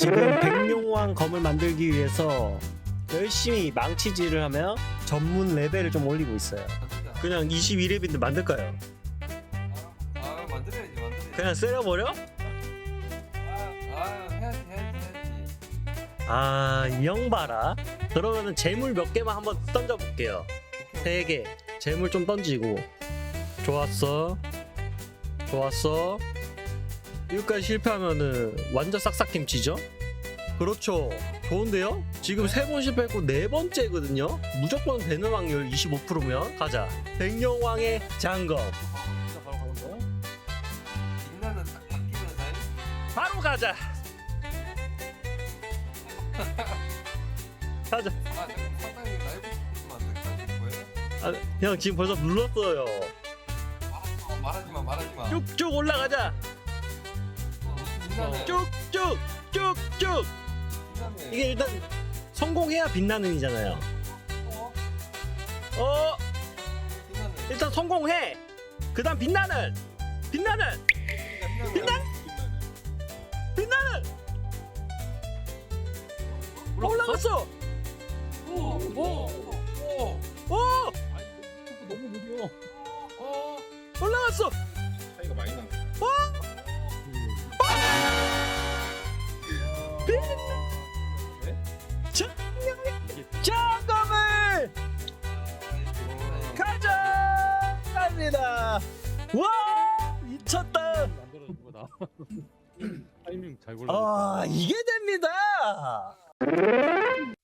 지금 백룡왕 검을 만들기 위해서 열심히 망치질을 하며 전문 레벨을 좀 올리고 있어요. 그냥 22렙인데 만들까요? 아 만들어야지 만들어야지. 그냥 때려버려? 아, 아 해야지 해야지 해야지. 아, 이형 봐라. 그러면은 재물 몇 개만 한번 던져볼게요. 세 개. 재물 좀 던지고. 좋았어. 좋았어. 여기까지 실패하면은 완전 싹싹김치죠? 그렇죠. 좋은데요? 지금 세 번 실패했고 네 번째거든요. 무조건 되는 확률 25%면 가자. 백령왕의 장검. 진짜 바로 가는? 빛나는 딱 바뀌면서 해? 바로 가자. 가자. 아 내가 상당히 라이브 시키면 안 될까? 뭐야? 아, 형 지금 벌써 눌렀어요. 말하지 마 말하지 마 말하지 마. 쭉쭉 올라가자. 빛나네. 쭉쭉 쭉쭉. 이게 일단 성공해야 빛나는이잖아요. 어? 어. 일단 성공해. 그다음 빛나는. 빛나는. 빛나? 빛나는. 올라갔어. 오! 오! 오! 오, 너무 느려. 오! 올라갔어. 차이가 많이 나. 장검 갑니다. 와, 미쳤다. 만들어준 거다. 타이밍 잘 골라. 아, 이게 됩니다.